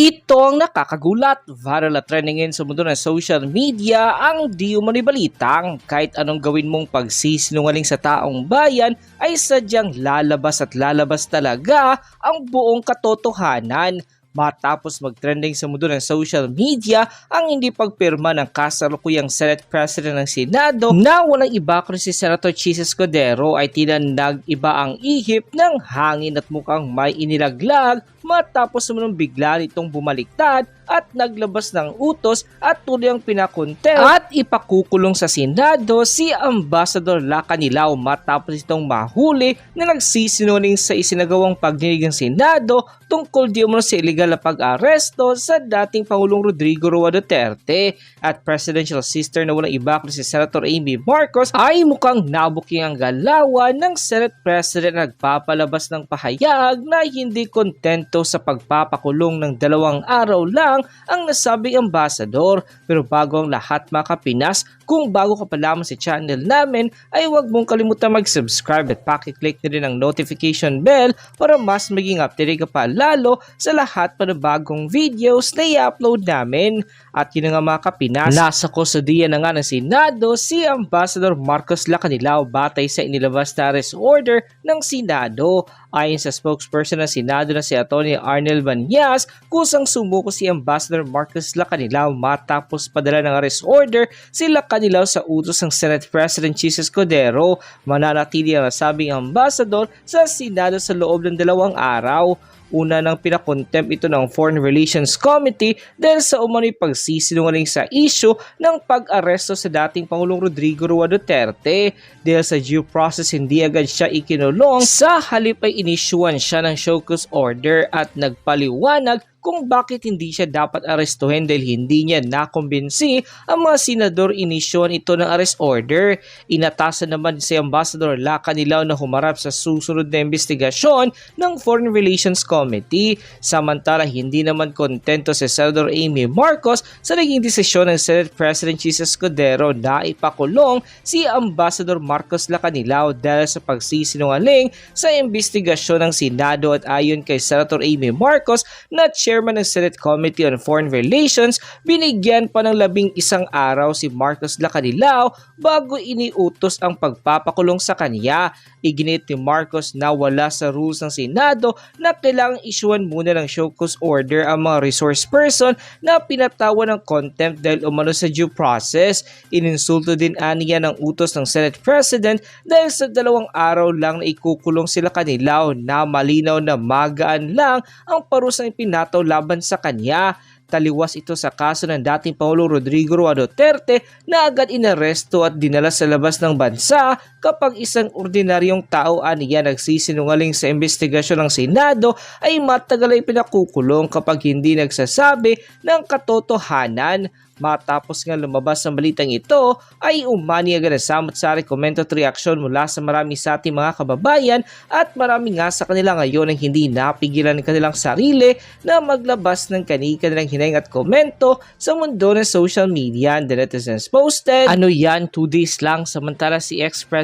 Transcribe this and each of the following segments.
Ito ang nakakagulat. Viral at trending ngayon sa mundo ng social media ang di umano'y balitang kahit anong gawin mong pagsisinungaling sa taong bayan ay sadyang lalabas at lalabas talaga ang buong katotohanan matapos mag-trending sa mundo ng social media ang hindi pagpirma ng kasalukuyang Senate President ng Senado na walang iba kundi si Senator Jesus Cordero ay tila nag-iba ang ihip ng hangin at mukhang may inilaglag matapos naman bigla nitong bumaliktad at naglabas ng utos at tuloy ang pinakontent at ipakukulong sa Senado si Ambassador Lacanilao matapos itong mahuli na nagsisinungaling sa isinagawang pagdinig ng Senado tungkol di umano sa illegal na pag-aresto sa dating Pangulong Rodrigo Roa Duterte. At presidential sister na walang iba kundi si Senator Amy Marcos ay mukhang nabuking ang galawan ng Senate President na nagpapalabas ng pahayag na hindi kontento sa pagpapakulong ng dalawang araw lang ang nasabing ambasador. Pero bago ang lahat mga kapinas, kung bago ka pa lamang sa channel namin ay huwag mong kalimutan mag-subscribe at pakiclick na rin ang notification bell para mas maging updated ka pa lalo sa lahat pa ng bagong videos na i-upload namin. At yun nga mga kapinas, nasa kustodiya na nga ng Senado si Ambassador Marcos Lacanilao batay sa inilabas na arrest order ng Senado. Ayon sa spokesperson ng Senado na si Atty. Arnel Banyas, kusang sumuko si Ambassador Marcos Lacanilao matapos padala ng arrest order si Lacanilao sa utos ng Senate President Jesus Cordero. Mananatili ang nasabing ambassador sa Senado sa loob ng dalawang araw. Una nang pinakontempt ito ng Foreign Relations Committee dahil sa umano'y pagsisinungaling sa issue ng pag-aresto sa dating Pangulong Rodrigo Roa Duterte. Dahil sa due process hindi agad siya ikinulong, sa halip ay inisyuan siya ng show cause order at nagpaliwanag kung bakit hindi siya dapat arestuhin dahil hindi niya nakumbinsi ang mga senador inisyon ito ng arrest order. Inatasan naman si Ambassador Lacanilao na humarap sa susunod na investigasyon ng Foreign Relations Committee. Samantala hindi naman kontento si Senator Amy Marcos sa naging desisyon ng Senate President Jesus Cordero na ipakulong si Ambassador Marcos Lacanilao dahil sa pagsisinungaling sa investigasyon ng Senado at ayon kay Senator Amy Marcos na chairman ng Senate Committee on Foreign Relations, binigyan pa ng labing isang araw si Marcos Lacanilao bago iniutos ang pagpapakulong sa kanya. Iginit ni Marcos na wala sa rules ng Senado na kailangang isyuan muna ng show cause order ang mga resource person na pinatawa ng contempt dahil umano sa due process. Ininsulto din aniya ng utos ng Senate President dahil sa dalawang araw lang na ikukulong sila kanila na malinaw na magaan lang ang parusang ipinataw laban sa kanya. Taliwas ito sa kaso ng dating Pangulo Rodrigo Duterte na agad inaresto at dinala sa labas ng bansa kapag isang ordinaryong tao aniya nagsisinungaling sa investigasyon ng Senado ay matagal ay pinakukulong kapag hindi nagsasabi ng katotohanan. Matapos nga lumabas ang balitang ito ay umani agad ang samot-sari komento at reaksyon mula sa marami sa ating mga kababayan at marami nga sa kanila ngayon ang hindi napigilan ng kanilang sarili na maglabas ng kani-kanilang hinayang at komento sa mundo ng social media and the netizens posted. Ano yan, 2 days lang samantala si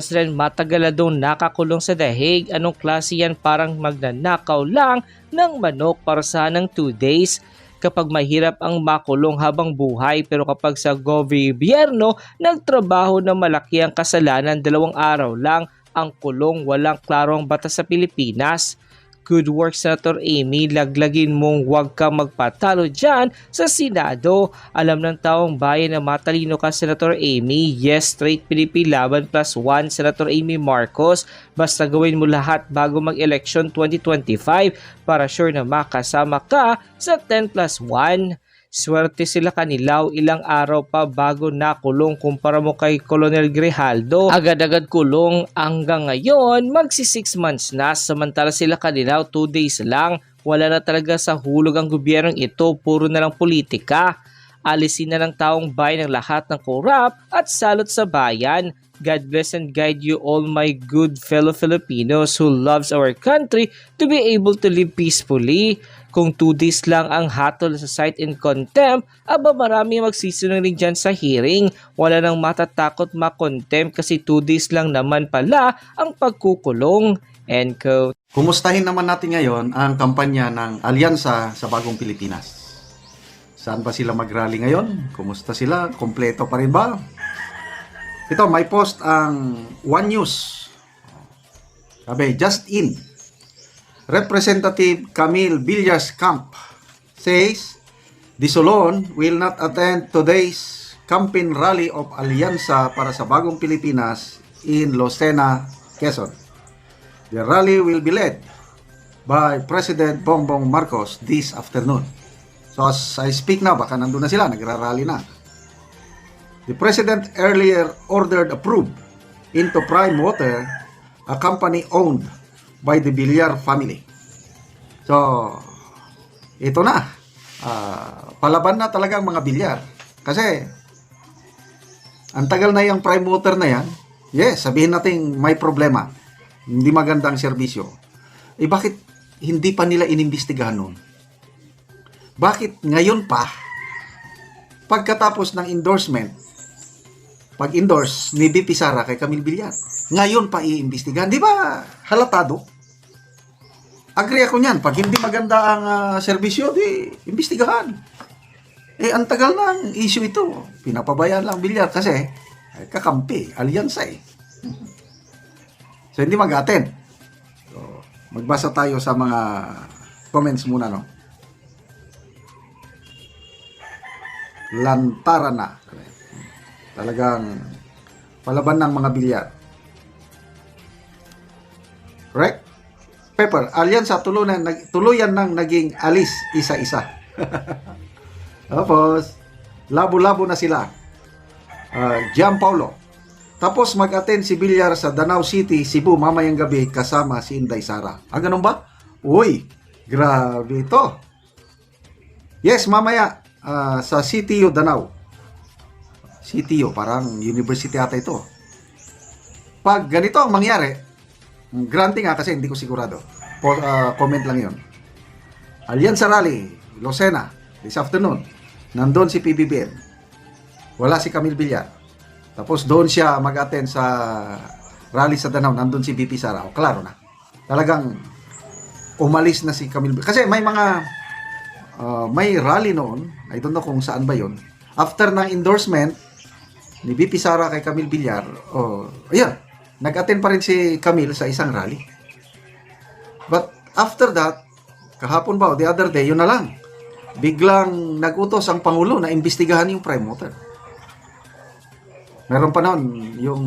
ex-president matagal na daw nakakulong sa dahig. Anong klase yan parang magnanakaw lang ng manok para sa ng 2 days kapag mahirap ang makulong habang buhay pero kapag sa gobyerno nagtrabaho na malaki ang kasalanan dalawang araw lang ang kulong walang klarong batas sa Pilipinas. Good work, Senator Amy. Laglagin mong huwag kang magpatalo dyan sa Senado. Alam ng taong bayan na matalino ka, Senator Amy. Yes, straight Pilipi laban plus one, Senator Amy Marcos. Basta gawin mo lahat bago mag-election 2025 para sure na makasama ka sa 10 plus 1. Swerte sila kanilaw ilang araw pa bago nakulong kumpara mo kay Colonel Grijaldo. Agad-agad kulong hanggang ngayon magsi 6 months na samantala sila kanilaw 2 days lang. Wala na talaga sa hulog ang gobyernong ito, puro na lang politika. Alisin na ng taong bayan ang lahat ng korap at salot sa bayan. God bless and guide you all my good fellow Filipinos who loves our country to be able to live peacefully. Kung 2 days lang ang hatol sa site in contempt, aba marami magsisinungaling dyan sa hearing. Wala nang matatakot makontempt kasi 2 days lang naman pala ang pagkukulong. End quote. Kumustahin naman natin ngayon ang kampanya ng Alyansa sa Bagong Pilipinas. Saan ba sila mag-rally ngayon? Kumusta sila? Kompleto pa rin ba? Ito, may post ang One News. Sabi, just in. Representative Camille Villas Camp says, Disolon will not attend today's campaign rally of Alianza para sa Bagong Pilipinas in Lucena, Quezon. The rally will be led by President Bongbong Marcos this afternoon. So as I speak now, baka nandun na sila, nagra-rally na. The President earlier ordered approved into Prime Water, a company owned by the Villar family. So, ito na. Ah, palaban na talaga ang mga bilyar. Kasi, ang tagal na yung prime water na yan, yes, sabihin natin may problema. Hindi magandang serbisyo. Eh bakit hindi pa nila inimbestigahan noon? Bakit ngayon pa, pagkatapos ng endorsement, pag-endorse ni BP Sara kay Camille Villar, ngayon pa iimbestigahan? Di ba halatado? Agree ako niyan. Pag hindi maganda ang ah, serbisyo, di imbestigahan. Eh, ang tagal ng issue ito. Pinapabayaan lang bilyar kasi eh, kakampi, alyansa eh. So, hindi mag-attend. So, magbasa tayo sa mga comments muna, no? Lantara na. Talagang palaban ng mga bilyar. Pepper, alyansa tuluyan, nag, tuluyan ng naging alis isa-isa. Tapos, labo-labo na sila. Uh, Gianpaolo. Tapos mag-attend si Villar sa Danau City, Cebu mamayang gabi kasama si Inday Sara. Ah, ganun ba? Uy, grabe ito. Yes, mamaya ah, sa CTU Danau. CTU, parang university ata ito. Pag ganito ang mangyari, granting nga kasi hindi ko sigurado. Po, ah, comment lang yon. Allianza Rally, Lucena, this afternoon. Nandun si PBBM. Wala si Camille Villar. Tapos doon siya mag-attend sa rally sa Danau. Nandun si BP Sara. O, klaro na. Talagang umalis na si Camille. Kasi may mga ah, may rally noon. I don't know kung saan ba yon. After ng endorsement ni BP Sara kay Camille Villar, oh, ayun, nag-attend pa rin si Camille sa isang rally. But after that, kahapon ba o the other day, yun na lang. Biglang nagutos ang Pangulo na imbestigahan yung prime motor. Meron pa noon yung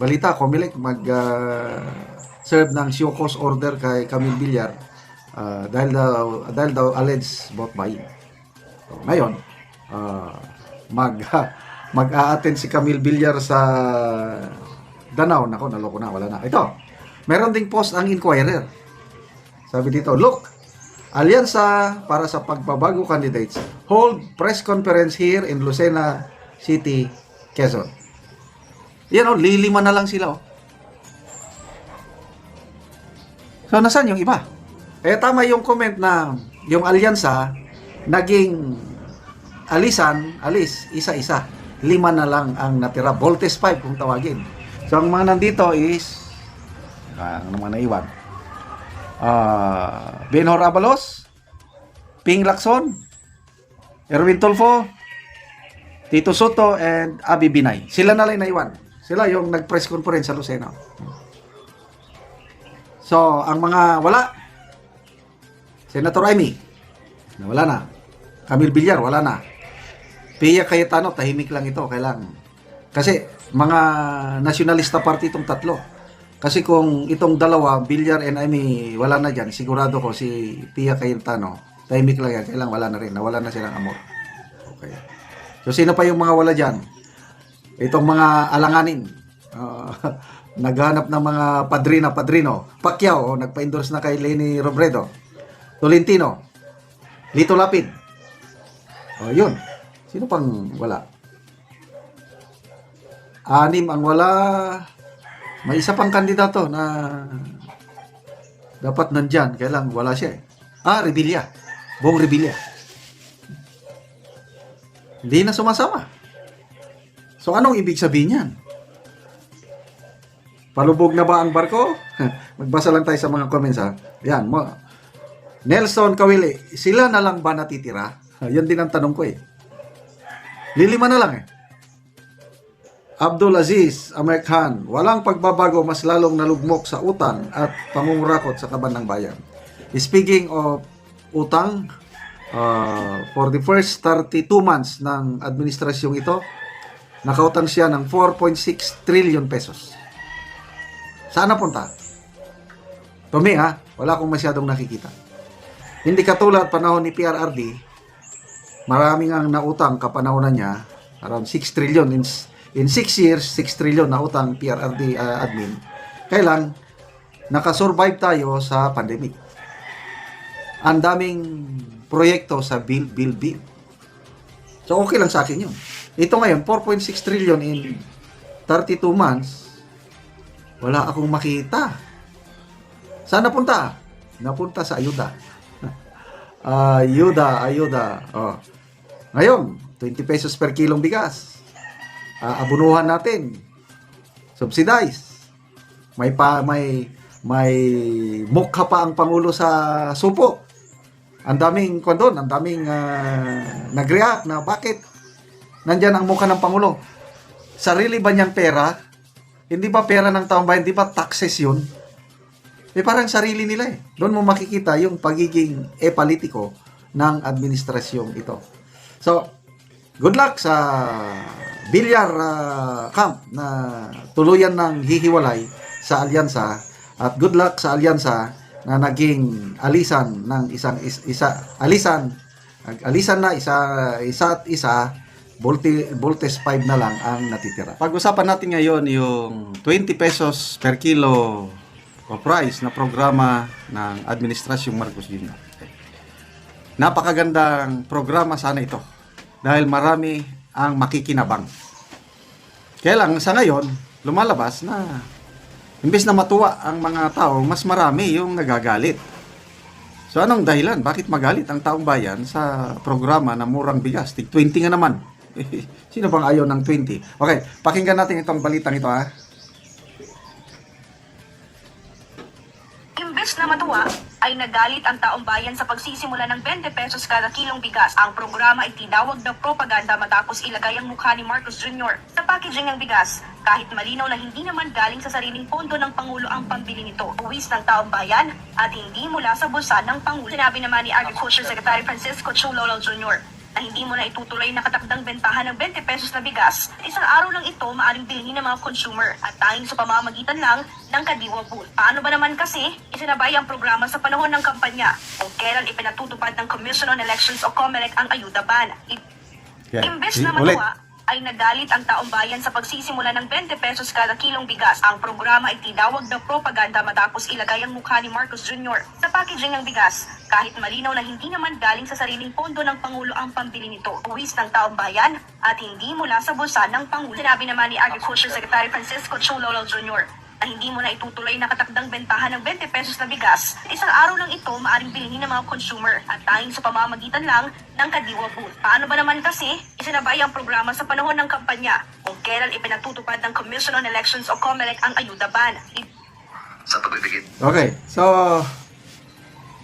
balita, Comelec mag ah, serve ng show cause order kay Camille Villar ah, dahil daw dahil daw alleged vote buying. So, ngayon, ah, mag mag-a-attend si Camille Villar sa Danau. Nako, naloko na, wala na. Ito, meron ding post ang Inquirer. Sabi dito, look, Alyansa para sa pagbabago candidates hold press conference here in Lucena City, Quezon. Yan o, lilima na lang sila o. So, nasaan yung iba? Eh, tama yung comment na yung alyansa naging alisan, alis, isa-isa. Lima na lang ang natira. Voltes 5 kung tawagin. So, ang mga nandito is, ah, ang mga naiwan, ah Benhor Abalos, Ping Lacson, Erwin Tulfo, Tito Soto, and Abi Binay. Sila na lang naiwan. Sila yung nag-press conference sa Lucena. So, ang mga wala, Senator Amy, nawala na. Camille Villar, wala na. Pia Cayetano, tahimik lang ito. Kailang. Kasi, mga nationalista party itong tatlo. Kasi kung itong dalawa, Villar and Amy, wala na dyan, sigurado ko si Pia Cayetano, tahimik lang yan. Kailang wala na rin. Nawala na silang amor. Okay. So, sino pa yung mga wala dyan? Itong mga alanganin. Ah, naghanap ng mga padrina, padrino. Pacquiao, oh, nagpa-endorse na kay Lenny Robredo. Tolentino. Lito Lapid. O, yun. Sino pang wala? Anim ang wala. May isa pang kandidato na dapat nandyan. Kailang wala siya eh. Ah, Revilla. Bong Revilla. Hindi na sumasama. So, anong ibig sabihin yan? Palubog na ba ang barko? Magbasa lang tayo sa mga comments ha. Yan, mo. Nelson Kawili, sila na lang ba natitira? Yan din ang tanong ko eh. Lilima na lang eh. Abdul Aziz, Amer Khan, walang pagbabago mas lalong nalugmok sa utang at pangungurakot sa kaban ng bayan. Speaking of utang, uh, for the first 32 months ng administrasyong ito, nakautang siya ng 4.6 trillion pesos. Saan napunta? Tumi ha, wala akong masyadong nakikita. Hindi katulad panahon ni PRRD, maraming ang nautang kapanahonan niya, around 6 trillion in in 6 years, 6 trillion na utang PRRD uh, admin. Kailan nakasurvive tayo sa pandemic. Ang daming proyekto sa bill, bill, bill. So okay lang sa akin yun. Ito ngayon, 4.6 trillion in 32 months, wala akong makita. Saan napunta? Napunta sa ayuda. ayuda, ayuda. Oh. Ngayon, 20 pesos per kilong bigas. Ah, abunuhan natin. Subsidize. May pa may may mukha pa ang pangulo sa supo. Ang daming kondon, ang daming ah, nag-react na bakit nandyan ang mukha ng pangulo. Sarili ba niyang pera? Hindi ba pera ng taong bayan? Hindi ba taxes yun? Eh parang sarili nila eh. Doon mo makikita yung pagiging e-politiko ng administrasyong ito. So, good luck sa Bilyar ah, Camp na tuluyan ng hihiwalay sa alyansa at good luck sa alyansa na naging alisan ng isang is- isa alisan alisan na isa isa at isa Volte, voltage 5 na lang ang natitira. Pag-usapan natin ngayon yung 20 pesos per kilo o price na programa ng Administrasyong Marcos Jr. Napakagandang programa sana ito dahil marami ang makikinabang. Kaya lang sa ngayon, lumalabas na imbes na matuwa ang mga tao, mas marami yung nagagalit. So anong dahilan? Bakit magalit ang taong bayan sa programa na murang bigas? Tig 20 nga naman. Sino bang ayaw ng 20? Okay, pakinggan natin itong balitang ito ha. Imbes na matuwa, ay nagalit ang taong bayan sa pagsisimula ng 20 pesos kada kilong bigas. Ang programa ay tinawag na propaganda matapos ilagay ang mukha ni Marcos Jr. sa packaging ng bigas. Kahit malinaw na hindi naman galing sa sariling pondo ng Pangulo ang pambili nito. Uwis ng taong bayan at hindi mula sa bulsa ng Pangulo. Sinabi naman ni Agriculture Secretary Francisco Chulolo Jr na hindi mo na itutuloy na katakdang bentahan ng 20 pesos na bigas, isang araw lang ito maaring bilhin ng mga consumer at tanging sa pamamagitan lang ng kadiwa pool. Paano ba naman kasi isinabay ang programa sa panahon ng kampanya kung kailan ipinatutupad ng Commission on Elections o COMELEC ang ayuda ban? I- Yeah. Imbes na matuwa, ay nagalit ang taong bayan sa pagsisimula ng 20 pesos kada kilong bigas. Ang programa ay tinawag na propaganda matapos ilagay ang mukha ni Marcos Jr. sa packaging ng bigas. Kahit malinaw na hindi naman galing sa sariling pondo ng Pangulo ang pambili nito. Uwis ng taong bayan at hindi mula sa bulsa ng Pangulo. Sinabi naman ni Agriculture Secretary Francisco Chololo Jr. na hindi mo na itutuloy na katakdang bentahan ng 20 pesos na bigas, isang araw lang ito maaring bilhin ng mga consumer at tanging sa pamamagitan lang ng kadiwa pool. Paano ba naman kasi isinabay ang programa sa panahon ng kampanya kung kailan ipinatutupad ng Commission on Elections o COMELEC ang ayuda ban? Sa pagbibigit. Okay, so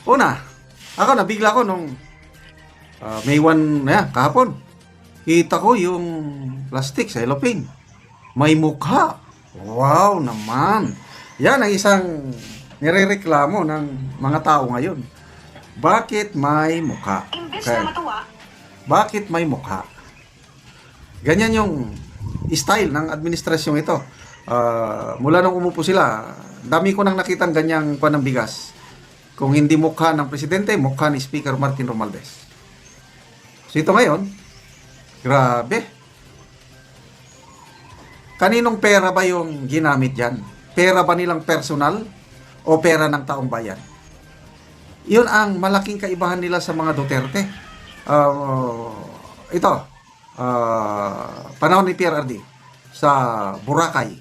una, ako nabigla ko nung uh, May 1 na yan, kahapon. Kita ko yung plastic sa cellophane. May mukha. Wow naman. Yan ang isang nirereklamo ng mga tao ngayon. Bakit may mukha? Okay. Bakit may mukha? Ganyan yung style ng administrasyong ito. Ah, mula nung umupo sila, dami ko nang nakitang ganyang pan ng bigas. Kung hindi mukha ng presidente, mukha ni Speaker Martin Romualdez. So ito ngayon, grabe. Kaninong pera ba yung ginamit yan? Pera ba nilang personal o pera ng taong bayan? Yun ang malaking kaibahan nila sa mga Duterte. Uh, ito, uh, panahon ni PRRD sa Boracay.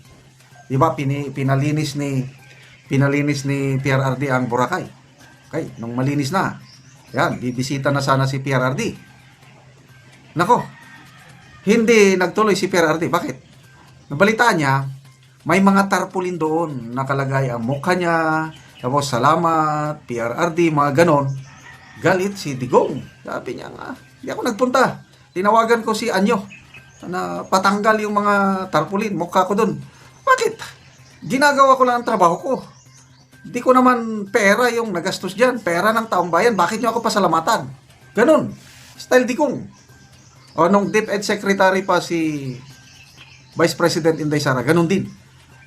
'Di ba pini, pinalinis ni pinalinis ni PRRD ang Boracay. Okay, nung malinis na. Yan, bibisita na sana si PRRD. Nako. Hindi nagtuloy si PRRD. Bakit? Nabalitaan niya, may mga tarpaulin doon nakalagay ang mukha niya, tapos salamat, PRRD, mga ganon. Galit si Digong. Sabi niya nga, Hindi ako nagpunta. Tinawagan ko si Anyo na patanggal yung mga tarpaulin. Mukha ko dun. Bakit? Ginagawa ko lang ang trabaho ko. Hindi ko naman pera yung nagastos dyan. Pera ng taong bayan. Bakit nyo ako pasalamatan? Ganun. Style di kong. O nung DepEd Secretary pa si Vice President Inday Sara, ganun din.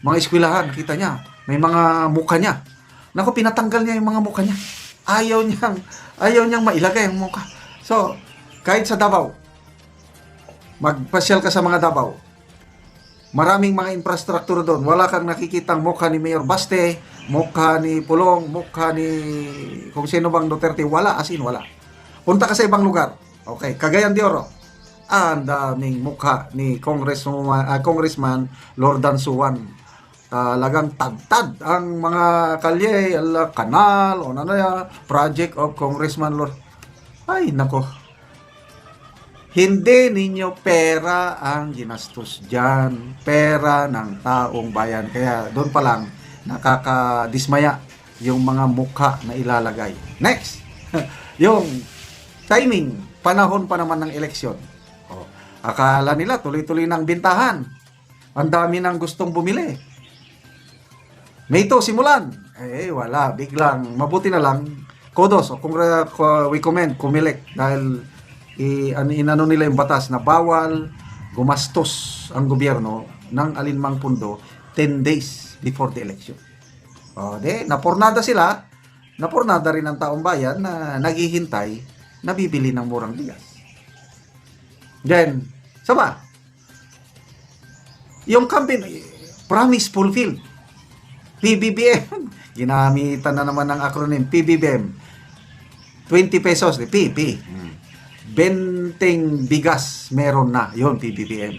Mga eskwelahan, kita niya. May mga mukha niya. Naku, pinatanggal niya yung mga mukha niya. Ayaw niyang, ayaw niyang mailagay ang mukha. So, kahit sa Davao, magpasyal ka sa mga Davao, maraming mga infrastruktura doon. Wala kang nakikitang mukha ni Mayor Baste, mukha ni Pulong, mukha ni kung sino bang Duterte. Wala, as in wala. Punta ka sa ibang lugar. Okay, Cagayan de Oro. Ang daming mukha ni Congressman, ah, Congressman Lordan Suwan. Talagang tagtad ang mga kalye, ala, kanal, o ano na project of Congressman Lord. Ay, nako. Hindi ninyo pera ang ginastos dyan. Pera ng taong bayan. Kaya doon pa lang, nakakadismaya yung mga mukha na ilalagay. Next! yung timing, panahon pa naman ng eleksyon. Akala nila tuloy-tuloy ng bintahan. Ang dami nang gustong bumili. May ito, simulan. Eh, wala. Biglang, mabuti na lang. Kodos, o kung we commend, kumilik. Dahil i, an, inano nila yung batas na bawal gumastos ang gobyerno ng alinmang pundo 10 days before the election. O, de, napornada sila. Napornada rin ang taong bayan na naghihintay na bibili ng murang bigas. Then, sama, yung campaign, promise fulfilled. PBBM. Ginamitan na naman ng acronym PBBM. 20 pesos, di P, P. Benteng bigas meron na. Yon PBBM.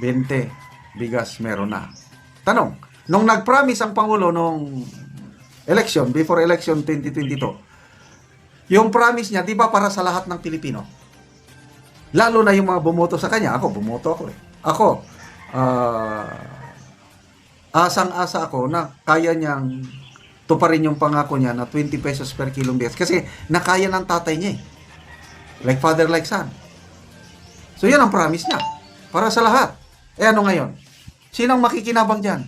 20 bigas meron na. Tanong, nung nag-promise ang Pangulo nung election, before election 2022, yung promise niya, di ba para sa lahat ng Pilipino? Lalo na yung mga bumoto sa kanya. Ako, bumoto ako eh. Ako, ah, asang-asa ako na kaya niyang tuparin yung pangako niya na 20 pesos per kilong bigas. Kasi nakaya ng tatay niya eh. Like father, like son. So yan ang promise niya. Para sa lahat. Eh ano ngayon? Sinong makikinabang dyan?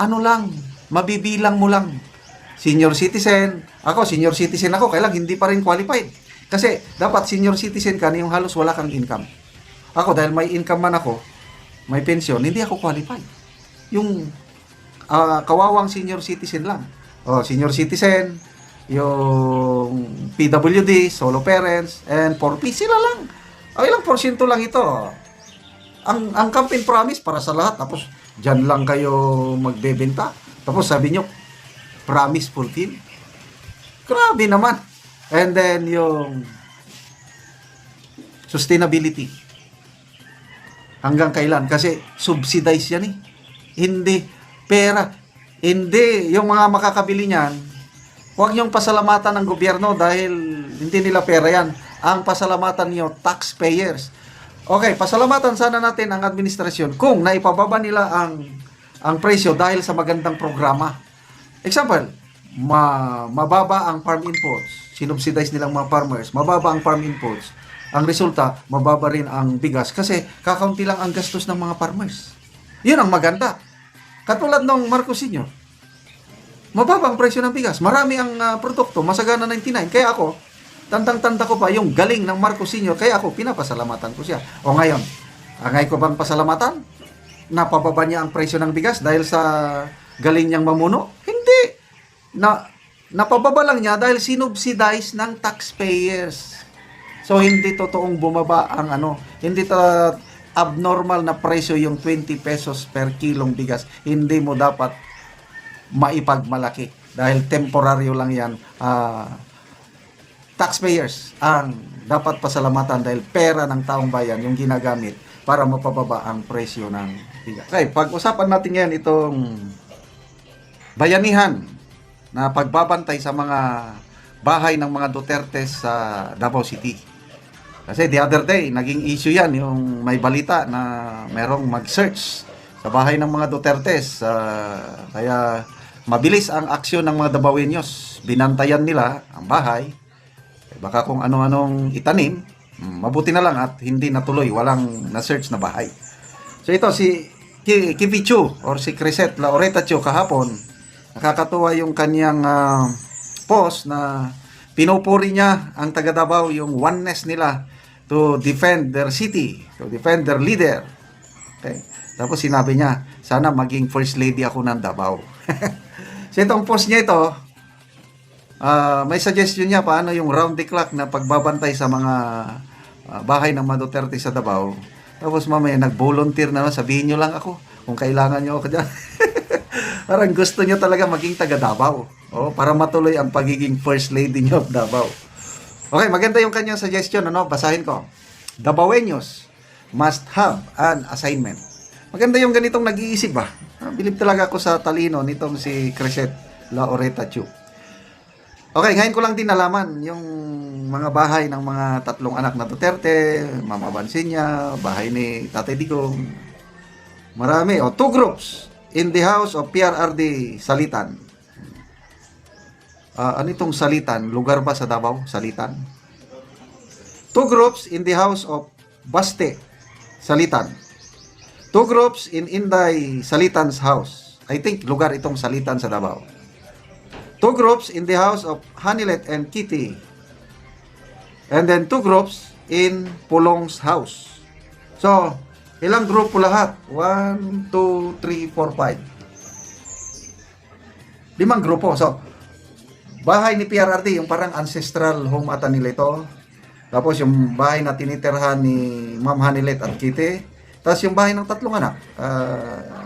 Ano lang, mabibilang mo lang. Senior citizen. Ako, senior citizen ako. Kaya lang, hindi pa rin qualified. Kasi dapat senior citizen ka yung halos wala kang income. Ako, dahil may income man ako, may pension, hindi ako qualified. Yung ah, kawawang senior citizen lang. Oh, senior citizen, yung PWD, solo parents, and 4P, sila lang. Ay, ilang porsyento lang ito. Ang, ang campaign promise para sa lahat, tapos dyan lang kayo magbebenta. Tapos sabi nyo, promise fulfill. Grabe naman. And then yung sustainability. Hanggang kailan? Kasi subsidize yan eh. Hindi. Pera. Hindi. Yung mga makakabili niyan, huwag niyong pasalamatan ng gobyerno dahil hindi nila pera yan. Ang pasalamatan niyo, taxpayers. Okay, pasalamatan sana natin ang administrasyon kung naipababa nila ang ang presyo dahil sa magandang programa. Example, ma mababa ang farm inputs. Sinubsidize nilang mga farmers. Mababa ang farm inputs. Ang resulta, mababa rin ang bigas kasi kakaunti lang ang gastos ng mga farmers. Yun ang maganda. Katulad ng Marcos Sr. Mababa ang presyo ng bigas. Marami ang ah, produkto. Masagana 99. Kaya ako, tantang-tanta ko pa yung galing ng Marcos Sr. Kaya ako, pinapasalamatan ko siya. O ngayon, angay ko bang pasalamatan? Napababa niya ang presyo ng bigas dahil sa galing niyang mamuno? Na, napababa lang niya dahil sinubsidize ng taxpayers. So, hindi totoong bumaba ang ano, hindi to abnormal na presyo yung 20 pesos per kilong bigas. Hindi mo dapat maipagmalaki dahil temporaryo lang yan. Ah, taxpayers ang dapat pasalamatan dahil pera ng taong bayan yung ginagamit para mapababa ang presyo ng bigas. Okay, pag-usapan natin ngayon itong bayanihan na pagbabantay sa mga bahay ng mga Duterte sa Davao City. Kasi the other day, naging issue yan, yung may balita na merong mag-search sa bahay ng mga Duterte. kaya mabilis ang aksyon ng mga Davaoenos. Binantayan nila ang bahay. Baka kung ano-anong itanim, mm, mabuti na lang at hindi natuloy, walang na-search na bahay. So ito si Ki- Kipichu or si Crisette Laureta Chu kahapon, nakakatuwa yung kanyang ah, post na pinupuri niya ang taga Davao yung oneness nila to defend their city, to defend their leader. Okay. Tapos sinabi niya, sana maging first lady ako ng Davao. so itong post niya ito, ah, may suggestion niya paano yung round the clock na pagbabantay sa mga ah, bahay ng mga Duterte sa Davao. Tapos mamaya nag-volunteer na lang, sabihin niyo lang ako kung kailangan niyo ako dyan. Parang gusto niyo talaga maging taga Davao. Oh, para matuloy ang pagiging first lady niyo of Davao. Okay, maganda yung kanyang suggestion, ano? Basahin ko. Davaoenos must have an assignment. Maganda yung ganitong nag-iisip ba? Ah, Bilib talaga ako sa talino nitong si Crescent Laureta Chu. Okay, ngayon ko lang din nalaman yung mga bahay ng mga tatlong anak na Duterte, Mama Bansinya, bahay ni Tatay Digong. Marami. O, two groups in the house of PRRD Salitan. Ah, ano itong Salitan? Lugar ba sa Davao? Salitan? Two groups in the house of Baste Salitan. Two groups in Inday Salitan's house. I think lugar itong Salitan sa Davao. Two groups in the house of Hanilet and Kitty. And then two groups in Pulong's house. So, ilang grupo lahat? 1, 2, 3, 4, 5. Limang grupo. So, bahay ni PRRD, yung parang ancestral home ata nila ito. Tapos yung bahay na tinitirhan ni Ma'am Hanilet at Kitty. Tapos yung bahay ng tatlong anak. Uh,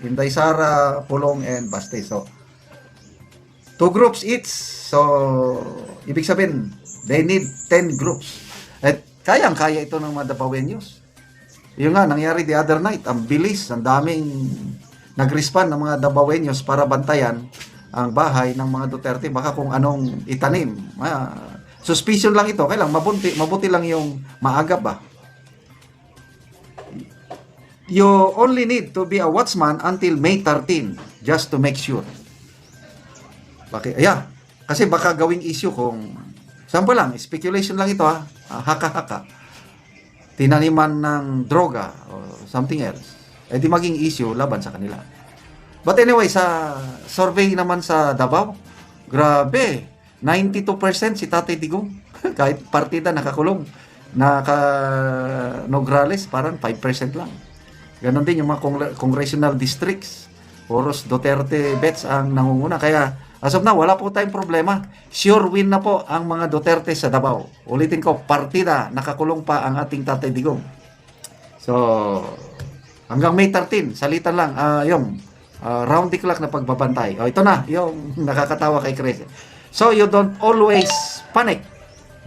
Inday Sara, Pulong, and Baste. So, two groups each. So, ibig sabihin, they need 10 groups. At kayang-kaya ito ng mga Dapawenyos. Yung nga, nangyari the other night, ang bilis, ang daming nag-respond ng mga Dabawenyos para bantayan ang bahay ng mga Duterte. Baka kung anong itanim. Ah, suspicion lang ito. Kailang mabuti, mabuti lang yung maagap ba. You only need to be a watchman until May 13 just to make sure. Bakit? Ayan. Kasi baka gawing issue kung sample lang, speculation lang ito ha. Ah, Haka-haka. Tinaniman ng droga or something else. Eh di maging issue laban sa kanila. But anyway, sa survey naman sa Davao, grabe, 92% si Tatay Digong. Kahit partida nakakulong. Naka Nograles, parang 5% lang. Ganon din yung mga congre- congressional districts. Puros Duterte bets ang nangunguna. Kaya as of now, wala po tayong problema. Sure win na po ang mga Duterte sa Davao. Ulitin ko, partida, nakakulong pa ang ating Tatay Digong. So, hanggang May 13, salitan lang, ah yung ah, round the clock na pagbabantay. O, ito na, yung nakakatawa kay Chris. So, you don't always panic.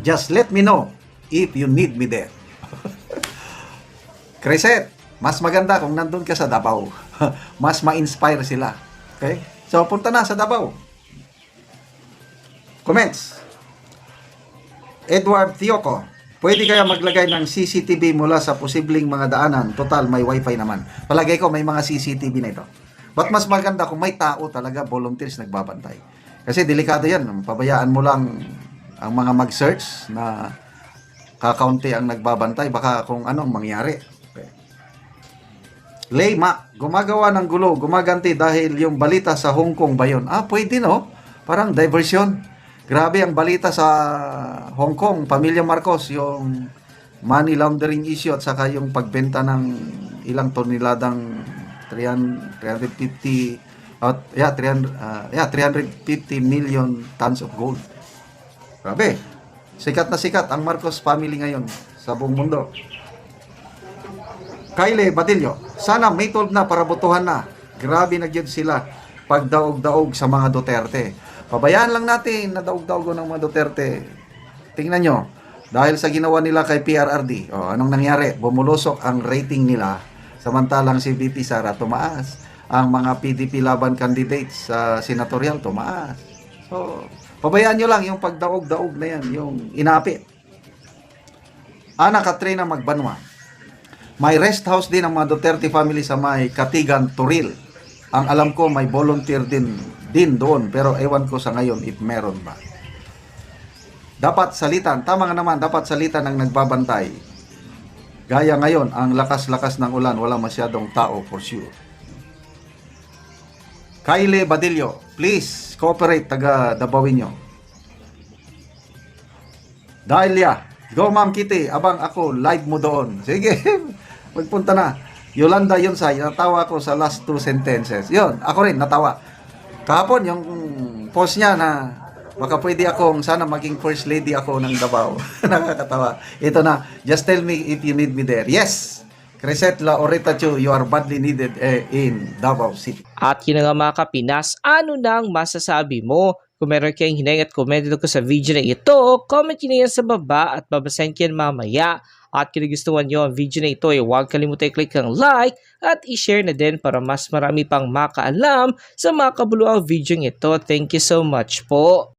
Just let me know if you need me there. Crescent, mas maganda kung nandun ka sa Davao. mas ma-inspire sila. Okay? So, punta na sa Davao. Comments. Edward Tioco, pwede kaya maglagay ng CCTV mula sa posibleng mga daanan? Total, may wifi naman. Palagay ko may mga CCTV na ito. But mas maganda kung may tao talaga, volunteers nagbabantay. Kasi delikado yan. Pabayaan mo lang ang mga mag-search na kakaunti ang nagbabantay. Baka kung anong mangyari. Okay. Lema, gumagawa ng gulo, gumaganti dahil yung balita sa Hong Kong ba yun? Ah, pwede no? Parang diversion. Grabe ang balita sa Hong Kong, Pamilya Marcos, yung money laundering issue at saka yung pagbenta ng ilang toneladang 300, 350 at yeah, 300, ah, yeah, 350 million tons of gold. Grabe. Sikat na sikat ang Marcos family ngayon sa buong mundo. Kyle Batillo, sana may 12 na para botohan na. Grabe na gyud sila pagdaog-daog sa mga Duterte. Pabayaan lang natin na daog-daog ng mga Duterte. Tingnan nyo, dahil sa ginawa nila kay PRRD, oh, anong nangyari? Bumulusok ang rating nila, samantalang si VP Sara tumaas. Ang mga PDP laban candidates sa senatorial tumaas. So, pabayaan nyo lang yung pagdaog-daog na yan, yung inapi. Ana Katrina Magbanwa, may rest house din ang mga Duterte family sa may Katigan, Turil. Ang alam ko may volunteer din din doon pero ewan ko sa ngayon if meron ba. Dapat salitan. Tama nga naman, dapat salitan ang nagbabantay. Gaya ngayon, ang lakas-lakas ng ulan, wala masyadong tao for sure. Kyle Badillo, please cooperate taga Dabawin nyo. Dahlia, go Ma'am Kitty, abang ako, live mo doon. Sige, magpunta na. Yolanda Yonsay, natawa ko sa last two sentences. Yon, ako rin, natawa. Kahapon, yung post niya na baka pwede akong, sana maging first lady ako ng Davao. Nakakatawa. Ito na, just tell me if you need me there. Yes, Crescent La Oreta Chu, you are badly needed eh, in Davao City. At yun nga mga kapinas, ano nang masasabi mo? Kung meron kayong hinay at comment ko sa video na ito, comment nyo yan sa baba at babasahin ko mamaya. At kung nagustuhan nyo ang video na ito, ay huwag kalimutan i-click ang like at i-share na din para mas marami pang makaalam sa mga kabuluang video ito. Thank you so much po.